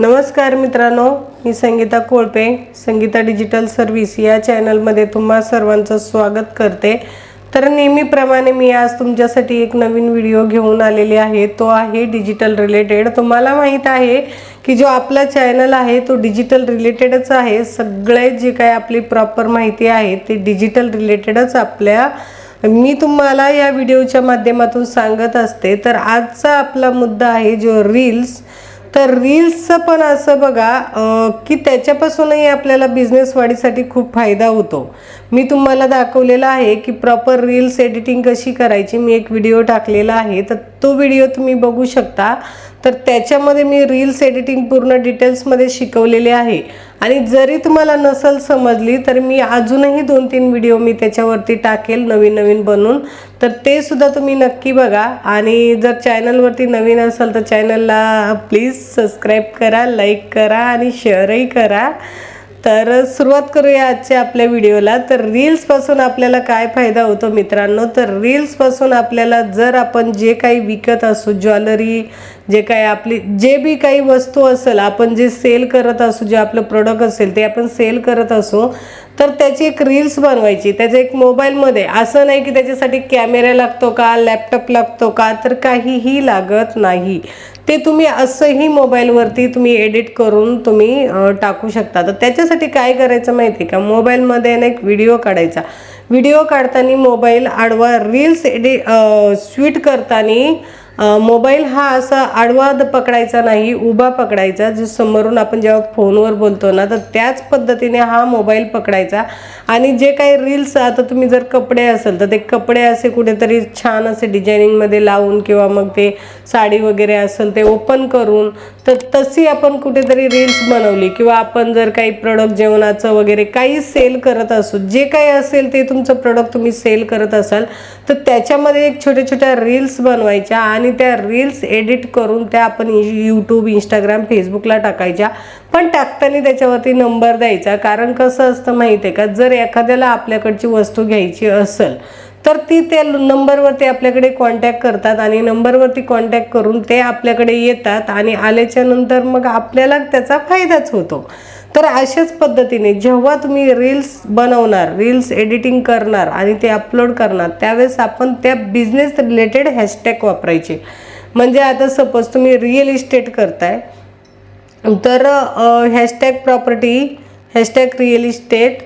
नमस्कार मित्रांनो मी संगीता कोळपे संगीता डिजिटल सर्व्हिस या चॅनलमध्ये तुम्हा सर्वांचं स्वागत करते. तर नेहमीप्रमाणे मी आज तुमच्यासाठी एक नवीन व्हिडिओ घेऊन आलेली आहे. तो आहे डिजिटल रिलेटेड. तुम्हाला माहीत आहे की जो आपला चॅनल आहे तो डिजिटल रिलेटेडच आहे. सगळे जे काही आपली प्रॉपर माहिती आहे ते डिजिटल रिलेटेडच आपल्या मी तुम्हाला या व्हिडिओच्या माध्यमातून सांगत असते. तर आजचा आपला मुद्दा आहे जो रील्स तर रील्सचं पण असं बघा की त्याच्यापासूनही आपल्याला बिझनेस वाढीसाठी खूप फायदा होतो. मी तुम्हाला दाखवलेला आहे की प्रॉपर रील्स एडिटिंग कशी करायची. मी एक व्हिडिओ टाकलेला आहे. तर तो व्हिडिओ तुम्ही बघू शकता. तर त्याच्यामध्ये मी रील्स एडिटिंग पूर्ण डिटेल्समध्ये शिकवलेले आहे. आणि जरी तुम्हाला नसल समजली तर मी अजूनही दोन तीन व्हिडिओ मी त्याच्यावरती टाकेल नवीन नवीन बनवून. तर ते सुद्धा तुम्ही नक्की बघा. आणि जर चॅनलवरती नवीन असाल तर चॅनलला प्लीज सबस्क्राईब करा लाईक करा आणि शेअरही करा. तर सुरुवात करूया आजच्या आपल्या व्हिडिओला. तर रील्सपासून आपल्याला काय फायदा होतो मित्रांनो? तर रील्सपासून आपल्याला जर आपण जे काही विकत असू ज्वेलरी जे काही आपली जे बी काही वस्तू असेल आपण जे सेल करत असू जे आपलं प्रोडक्ट असेल ते आपण सेल करत असू तर त्याची एक रील्स बनवायची. त्याचं एक मोबाईलमध्ये असं नाही की त्याच्यासाठी कॅमेरा लागतो का लॅपटॉप लागतो का तर काहीही लागत नाही. ते तुम्ही असंही मोबाईलवरती तुम्ही एडिट करून तुम्ही टाकू शकता. तर त्याच्यासाठी काय करायचं माहिती आहे का? मोबाईलमध्ये ना एक व्हिडिओ काढायचा. व्हिडिओ काढताना मोबाईल आडवा रील्स एडि स्वीट करताना मोबाईल हा असा आडवा पकडायचा नाही उभा पकडायचा. जो समोरून आपण जेव्हा फोनवर बोलतो ना तर त्याच पद्धतीने हा मोबाईल पकडायचा. आणि जे काही रील्स आता तुम्ही जर कपडे असेल तर ते कपडे असे कुठेतरी छान असे डिझायनिंगमध्ये लावून किंवा मग ते साडी वगैरे असेल ते ओपन करून तर तशी आपण कुठेतरी रील्स बनवली किंवा आपण जर काही प्रोडक्ट जेवणाचं वगैरे काही सेल करत असू जे काही असेल ते तुमचं प्रोडक्ट तुम्ही सेल करत असाल तर त्याच्यामध्ये एक छोट्या छोट्या रील्स बनवायच्या आणि त्या रील्स एडिट करून त्या आपण यूट्यूब इंस्टाग्राम फेसबुकला टाकायच्या. पण टाकताना त्याच्यावरती नंबर द्यायचा. कारण कसं असतं माहिती आहे का? जर एखाद्याला आपल्याकडची वस्तू घ्यायची असेल तर ती त्या नंबरवरती आपल्याकडे कॉन्टॅक्ट करतात आणि नंबरवरती कॉन्टॅक्ट करून ते आपल्याकडे येतात आणि आल्याच्यानंतर मग आपल्याला त्याचा फायदाच होतो. तर अशाच पद्धतीने जेव्हा तुम्ही रील्स बनवणार रील्स एडिटिंग करणार आणि ते अपलोड करणार त्यावेळेस आपण त्या बिझनेस रिलेटेड हॅशटॅग वापरायचे. म्हणजे आता सपोज तुम्ही रिअल इस्टेट करताय तर hashtag property hashtag real estate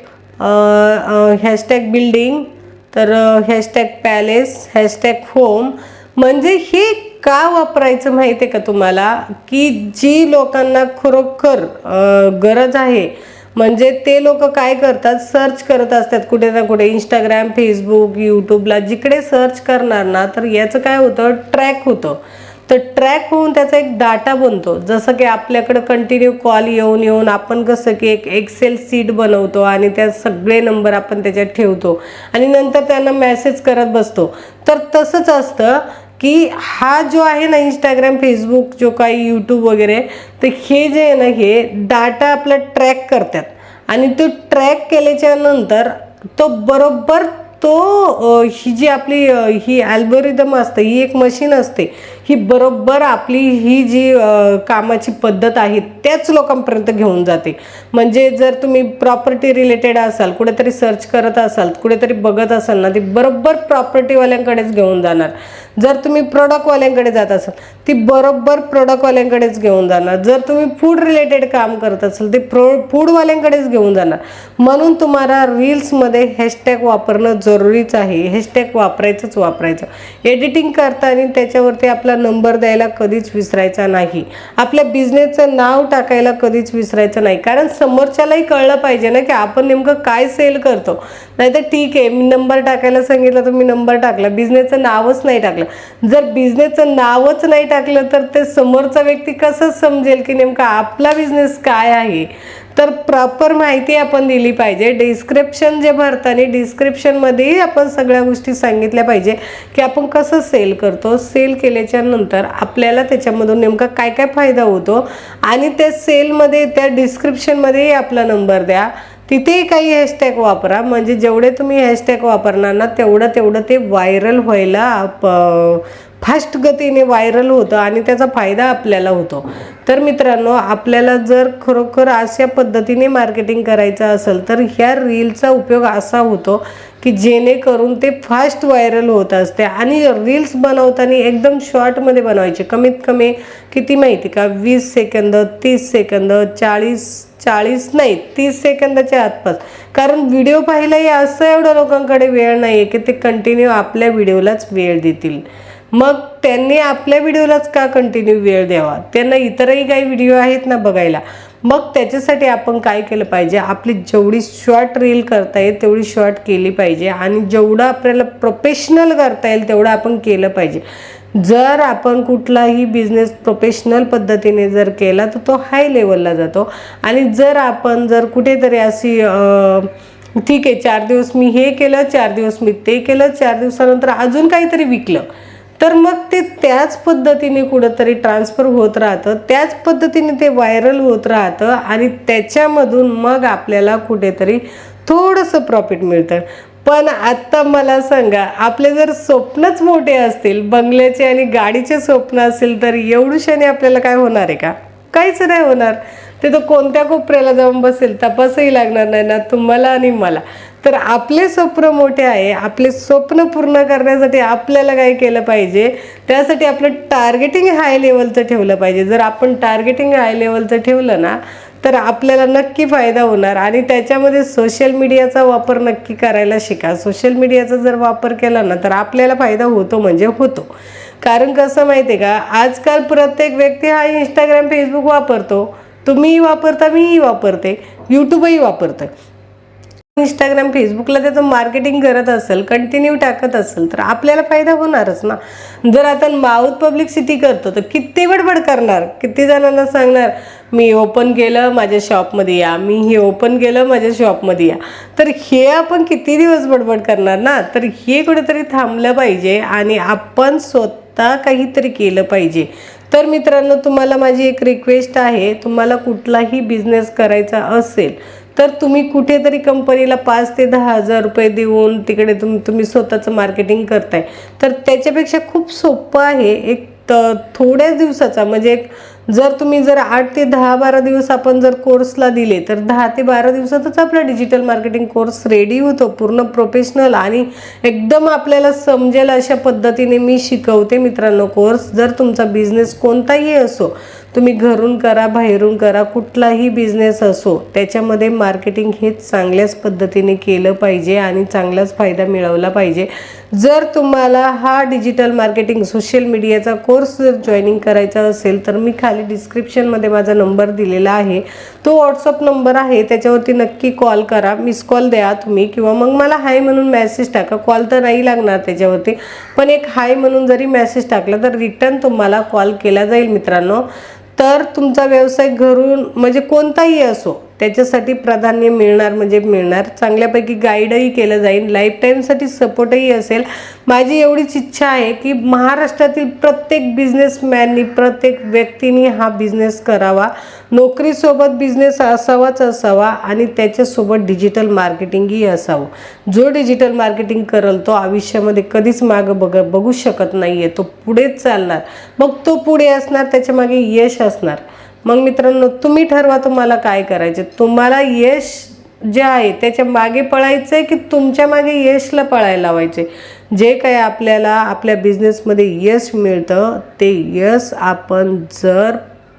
hashtag building तर हॅशटॅग पॅलेस हॅशटॅग होम म्हणजे हे का वापरायचं माहिती आहे का तुम्हाला? की जी लोकांना खरोखर गरज आहे म्हणजे ते लोक काय करतात? सर्च करत असतात कुठे ना कुठे. इंस्टाग्राम फेसबुक यूट्यूबला जिकडे सर्च करणार ना तर याचं काय होतं? ट्रॅक होतं. तर ट्रॅक होऊन त्याचा एक डाटा बनतो. जसं की आपल्याकडं कंटिन्यू कॉल येऊन येऊन आपण कसं की एक एक्सेल सीट बनवतो आणि त्या सगळे नंबर आपण त्याच्यात ठेवतो आणि नंतर त्यांना मेसेज करत बसतो. तर तसंच असतं की हा जो आहे ना इंस्टाग्राम फेसबुक जो काही यूट्यूब वगैरे तर हे जे आहे ना हे डाटा आपला ट्रॅक करतात. आणि तो ट्रॅक केल्याच्यानंतर तो बरोबर तो ही जी आपली ही ॲल्बोरिदम असते ही एक मशीन असते ही बरोबर आपली ही जी कामाची पद्धत आहे त्याच लोकांपर्यंत घेऊन जाते. म्हणजे जर तुम्ही प्रॉपर्टी रिलेटेड असाल कुठेतरी सर्च करत असाल कुठेतरी बघत असाल ना ती बरोबर प्रॉपर्टीवाल्यांकडेच घेऊन जाणार. जर तुम्ही प्रोडक्टवाल्यांकडे जात असाल ती बरोबर प्रोडक्टवाल्यांकडेच घेऊन जाणार. जर तुम्ही फूड रिलेटेड काम करत असाल ते प्रो फूडवाल्यांकडेच घेऊन जाणार. म्हणून तुम्हाला रील्समध्ये हॅशटॅग वापरणं जरुरीच आहे. हॅशटॅग वापरायचंच वापरायचं. एडिटिंग करताना त्याच्यावरती आपला नंबर द्यायला कधीच विसरायचा नाही. आपल्या बिझनेसचं नाव टाकायला कधीच विसरायचं नाही. कारण समोरच्यालाही कळलं पाहिजे ना की आपण नेमकं काय सेल करतो. नाहीतर ठीक आहे मी नंबर टाकायला सांगितलं तर मी नंबर टाकला. बिझनेसचं नावच नाही टाकलं. जर बिझनेसचं नावच नाही टाकलं तर ते समोरचा व्यक्ती कसं समजेल की नेमका आपला बिझनेस काय आहे? तर प्रॉपर माहिती आपण दिली पाहिजे. डिस्क्रिप्शन जे भरताना डिस्क्रिप्शनमध्येही आपण सगळ्या गोष्टी सांगितल्या पाहिजे. की आपण कसं सेल करतो? सेल केल्याच्यानंतर आपल्याला त्याच्यामधून नेमका काय काय फायदा होतो? आणि त्या सेलमध्ये त्या डिस्क्रिप्शनमध्येही आपला नंबर द्या. तिथेही काही हॅशटॅग वापरा. म्हणजे जेवढे तुम्ही हॅशटॅग वापरणार ना तेवढं तेवढं ते व्हायरल व्हायला फास्ट गतीने व्हायरल होतं आणि त्याचा फायदा आपल्याला होतो. तर मित्रांनो आपल्याला जर खरोखर अशा पद्धतीने मार्केटिंग करायचं असेल तर ह्या रीलचा उपयोग असा होतो की जेणेकरून ते फास्ट व्हायरल होत असते आणि रील्स बनवताना एकदम शॉर्टमध्ये बनवायचे. कमीत कमी किती माहिती का? वीस सेकंद तीस सेकंद चाळीस चाळीस नाही तीस सेकंदाच्या आसपास. कारण व्हिडिओ पाहिलाही असं एवढं लोकांकडे वेळ नाही आहे की ते कंटिन्यू आपल्या व्हिडिओलाच वेळ देतील. मग त्यांनी आपल्या व्हिडिओलाच का कंटिन्यू वेळ द्यावा? त्यांना इतरही काही व्हिडिओ आहेत ना बघायला. मग त्याच्यासाठी आपण काय केलं पाहिजे? आपली जेवढी शॉर्ट रील करता येईल तेवढी शॉर्ट केली पाहिजे. आणि जेवढं आपल्याला प्रोफेशनल करता येईल तेवढं आपण केलं पाहिजे. जर आपण कुठलाही बिझनेस प्रोफेशनल पद्धतीने जर केला तर तो हाय लेवलला जातो. आणि जर आपण जर कुठेतरी अशी ठीक आहे चार दिवस मी हे केलं चार दिवस मी ते केलं चार दिवसानंतर अजून काहीतरी विकलं. तर मग ते त्याच पद्धतीने कुठंतरी ट्रान्सफर होत राहतं त्याच पद्धतीने ते व्हायरल होत राहतं आणि त्याच्यामधून मग आपल्याला कुठेतरी थोडंसं प्रॉफिट मिळतं. पण आत्ता मला सांगा आपले जर स्वप्नच मोठे असतील बंगल्याचे आणि गाडीचे स्वप्न असेल तर एवढूशाने आपल्याला काय होणार आहे का? काहीच नाही होणार. ते तर कोणत्या कोपऱ्याला जाऊन बसेल तपासही लागणार नाही ना तुम्हाला आणि मला. तर आपले स्वप्न मोठे आहे आपले स्वप्न पूर्ण करण्यासाठी आपल्याला काय केलं पाहिजे त्यासाठी आपलं टार्गेटिंग हाय लेवलचं ठेवलं पाहिजे. जर आपण टार्गेटिंग हाय लेवलचं ठेवलं ना तर आपल्याला नक्की फायदा होणार आणि त्याच्यामध्ये सोशल मीडियाचा वापर नक्की करायला शिका. सोशल मीडियाचा जर वापर केला ना तर आपल्याला फायदा होतो म्हणजे होतो. कारण कसं माहिती आहे का आजकाल प्रत्येक व्यक्ती हा इंस्टाग्राम फेसबुक वापरतो. तुम्हीही वापरता मीही वापरते. यूट्यूबही वापरतं इंस्टाग्राम फेसबुकला त्याचं मार्केटिंग करत असेल कंटिन्यू टाकत असेल तर आपल्याला फायदा होणारच ना. जर आता माऊथ पब्लिक सिटी करतो तर किती बडबड करणार? किती जणांना सांगणार मी ओपन केलं माझ्या शॉपमध्ये या. मी हे ओपन केलं माझ्या शॉपमध्ये या. तर हे आपण किती दिवस बडबड करणार ना? तर हे कुठेतरी थांबलं पाहिजे आणि आपण स्वतः काहीतरी केलं पाहिजे. तर मित्रांनो तुम्हाला माझी एक रिक्वेस्ट आहे तुम्हाला कुठलाही बिझनेस करायचा असेल तर तुम्ही कुठेतरी कंपनीला पाच ते दहा हजार रुपये देऊन तिकडे तुम तुम्ही स्वतःचं मार्केटिंग करताय. तर त्याच्यापेक्षा खूप सोपं आहे एक तर थोड्याच दिवसाचा म्हणजे एक जर तुम्ही जर आठ ते दहा बारा दिवस आपण जर कोर्सला दिले तर दहा ते बारा दिवसातच आपला डिजिटल मार्केटिंग कोर्स रेडी होतो पूर्ण प्रोफेशनल आणि एकदम आपल्याला समजेल अशा पद्धतीने मी शिकवते मित्रांनो कोर्स जर तुमचा बिझनेस कोणताही असो तुम्ही घरून करा बाहेरून करा कुठलाही बिझनेस असो त्याच्यामध्ये मार्केटिंग हे चांगल्याच पद्धतीने केलं पाहिजे आणि चांगलाच फायदा मिळवला पाहिजे. जर तुम्हाला हा डिजिटल मार्केटिंग सोशल मीडियाचा कोर्स जर जॉईनिंग करायचा असेल तर मी खाली डिस्क्रिप्शनमध्ये माझा नंबर दिलेला आहे. तो व्हॉट्सअप नंबर आहे त्याच्यावरती नक्की कॉल करा. मिस कॉल द्या तुम्ही किंवा मग मला हाय म्हणून मेसेज टाका. कॉल तर नाही लागणार त्याच्यावरती पण एक हाय म्हणून जरी मेसेज टाकला तर रिटर्न तुम्हाला कॉल केला जाईल मित्रांनो. तर तुमचा व्यवसाय घरून म्हणजे कोणताही असो त्याच्यासाठी प्राधान्य मिळणार म्हणजे मिळणार. चांगल्यापैकी गाईडही केलं जाईल. लाईफ टाईमसाठी सपोर्टही असेल. माझी एवढीच इच्छा आहे की महाराष्ट्रातील प्रत्येक बिझनेसमॅननी प्रत्येक व्यक्तीने हा बिझनेस करावा. नोकरीसोबत बिझनेस असावाच असावा आणि त्याच्यासोबत डिजिटल मार्केटिंगही असावं. जो डिजिटल मार्केटिंग करल तो आयुष्यामध्ये कधीच मागं बघ बघू शकत नाही आहे तो पुढेच चालणार. मग तो पुढे असणार त्याच्यामागे यश असणार. मग मित्रांनो तुम्ही ठरवा तुम्हाला काय करायचे. तुम्हाला यश जे आहे त्याच्यामागे पळायचं आहे की तुमच्या मागे यशला पळायला लावायचे जे काही आपल्याला आपल्या बिझनेसमध्ये यश मिळतं ते यश आपण जर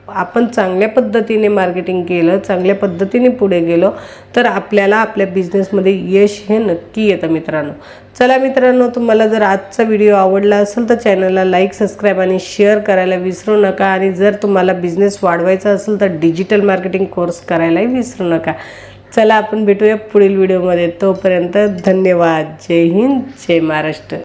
आपण चांगल्या पद्धतीने मार्केटिंग केलं चांगल्या पद्धतीने पुढे गेलो तर आपल्याला आपल्या बिझनेसमध्ये यश हे नक्की येतं मित्रांनो. चला मित्रांनो तुम्हाला जर आजचा व्हिडिओ आवडला असेल तर चॅनलला लाईक सबस्क्राईब आणि शेअर करायला विसरू नका. आणि जर तुम्हाला बिझनेस वाढवायचा असेल तर डिजिटल मार्केटिंग कोर्स करायलाही विसरू नका. चला आपण भेटूया पुढील व्हिडिओमध्ये तोपर्यंत धन्यवाद. जय हिंद जय महाराष्ट्र.